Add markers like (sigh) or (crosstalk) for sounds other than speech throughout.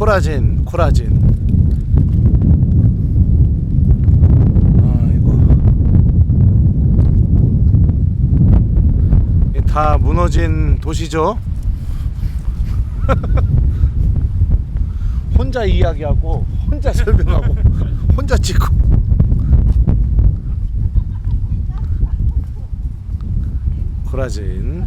코라진 코라진. 아이고. 이다 무너진 도시죠? (laughs) 혼자 이야기하고 혼자 설명하고 (laughs) 혼자 찍고. 코라진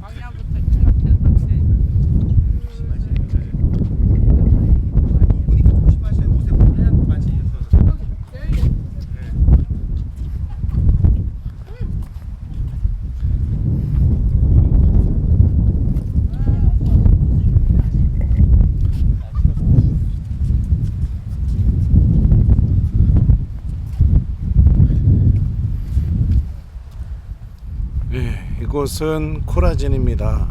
방향부터 생각해서 보니까 조심하셔야 옷에 하얀 바지 입어서 예, 이곳은 코라진입니다.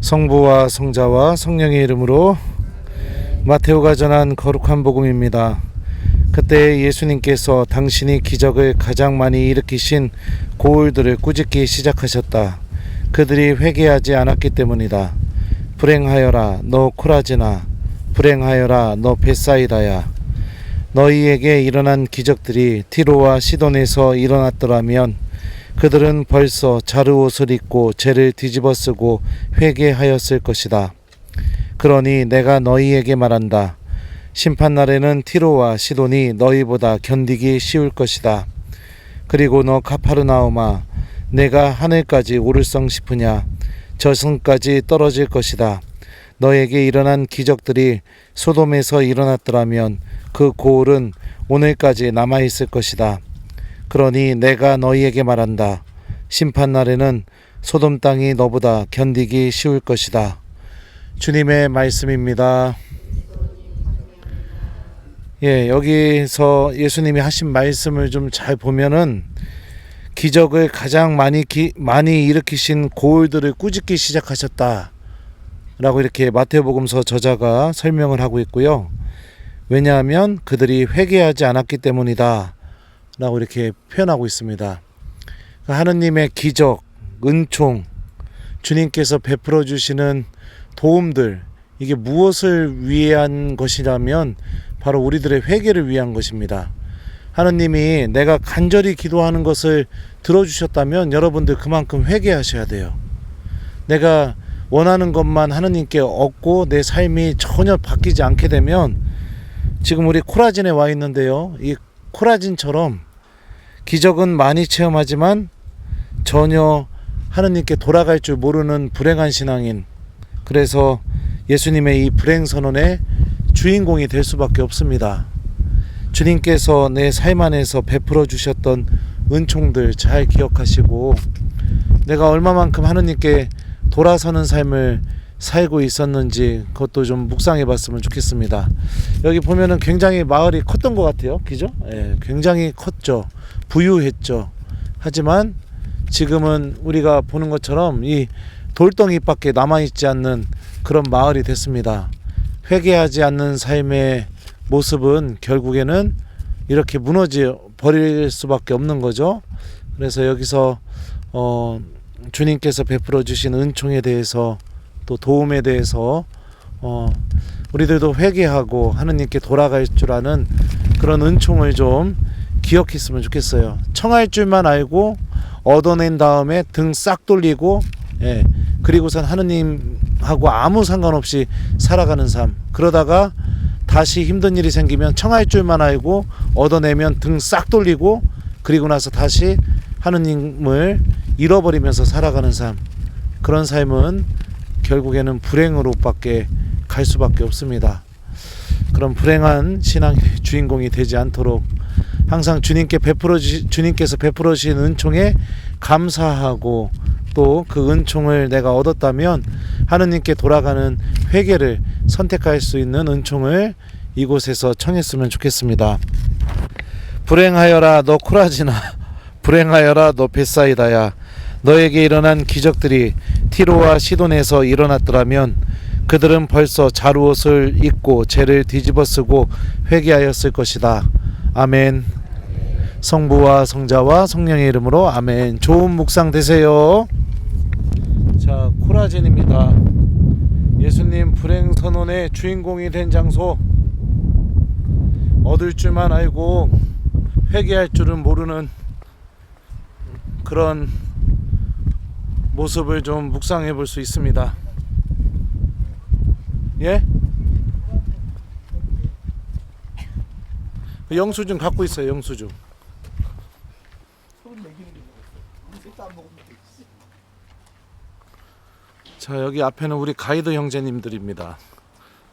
성부와 성자와 성령의 이름으로 마테오가 전한 거룩한 복음입니다. 그때 예수님께서 당신이 기적을 가장 많이 일으키신 고울들을 꾸짖기 시작하셨다. 그들이 회개하지 않았기 때문이다. 불행하여라 너 코라지나 불행하여라 너 베사이다야 너희에게 일어난 기적들이 티로와 시돈에서 일어났더라면 그들은 벌써 자루 옷을 입고 죄를 뒤집어 쓰고 회개하였을 것이다. 그러니 내가 너희에게 말한다. 심판 날에는 티로와 시돈이 너희보다 견디기 쉬울 것이다. 그리고 너 카파르나우마 내가 하늘까지 오를성 싶으냐 저승까지 떨어질 것이다. 너에게 일어난 기적들이 소돔에서 일어났더라면 그 고울은 오늘까지 남아 있을 것이다. 그러니 내가 너희에게 말한다. 심판 날에는 소돔 땅이 너보다 견디기 쉬울 것이다. 주님의 말씀입니다. 예, 여기서 예수님이 하신 말씀을 좀 잘 보면은 기적을 가장 많이 기, 많이 일으키신 고울들을 꾸짖기 시작하셨다. 라고 이렇게 마태복음서 저자가 설명을 하고 있고요. 왜냐하면 그들이 회개하지 않았기 때문이다. 라고 이렇게 표현하고 있습니다. 하느님의 기적, 은총, 주님께서 베풀어 주시는 도움들, 이게 무엇을 위한 것이라면 바로 우리들의 회개를 위한 것입니다. 하느님이 내가 간절히 기도하는 것을 들어주셨다면 여러분들 그만큼 회개하셔야 돼요. 내가 원하는 것만 하느님께 얻고 내 삶이 전혀 바뀌지 않게 되면 지금 우리 코라진에 와 있는데요. 이 코라진처럼 기적은 많이 체험하지만 전혀 하느님께 돌아갈 줄 모르는 불행한 신앙인. 그래서 예수님의 이 불행 선언의 주인공이 될 수밖에 없습니다. 주님께서 내 삶 안에서 베풀어 주셨던 은총들 잘 기억하시고 내가 얼마만큼 하느님께 돌아서는 삶을 살고 있었는지 그것도 좀 묵상해 봤으면 좋겠습니다. 여기 보면은 굉장히 마을이 컸던 것 같아요. 그죠? 예, 굉장히 컸죠. 부유했죠. 하지만 지금은 우리가 보는 것처럼 이 돌덩이밖에 남아있지 않는 그런 마을이 됐습니다. 회개하지 않는 삶의 모습은 결국에는 이렇게 무너져 버릴 수밖에 없는 거죠. 그래서 여기서 어, 주님께서 베풀어 주신 은총에 대해서 또 도움에 대해서 어, 우리들도 회개하고 하느님께 돌아갈 줄 아는 그런 은총을 좀 기억했으면 좋겠어요. 청할 줄만 알고 얻어낸 다음에 등 싹 돌리고 예, 그리고선 하느님 하고 아무 상관없이 살아가는 삶. 그러다가 다시 힘든 일이 생기면 청할 줄만 알고 얻어내면 등 싹 돌리고 그리고 나서 다시 하느님을 잃어버리면서 살아가는 삶. 그런 삶은 결국에는 불행으로밖에 갈 수밖에 없습니다. 그런 불행한 신앙의 주인공이 되지 않도록 항상 주님께 베풀어 주, 주님께서 베풀어 주신 은총에 감사하고 또 그 은총을 내가 얻었다면 하느님께 돌아가는 회개를 선택할 수 있는 은총을 이곳에서 청했으면 좋겠습니다. 불행하여라 너 코라지나 (laughs) 불행하여라 너 베사이다야 너에게 일어난 기적들이 티로와 시돈에서 일어났더라면 그들은 벌써 자루옷을 입고 죄를 뒤집어쓰고 회개하였을 것이다. 아멘. 성부와 성자와 성령의 이름으로 아멘. 좋은 묵상 되세요. 자, 코라진입니다. 예수님 불행 선언의 주인공이 된 장소. 얻을 줄만 알고 회개할 줄은 모르는 그런 모습을 좀 묵상해 볼 수 있습니다. 예? 영수증 갖고 있어요. 영수증. 자 여기 앞에는 우리 가이드 형제님들입니다.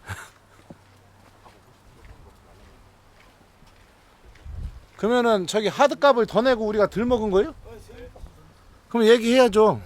(laughs) 그러면은 저기 하드값을 더 내고 우리가 덜 먹은 거예요? 그럼 얘기해야죠.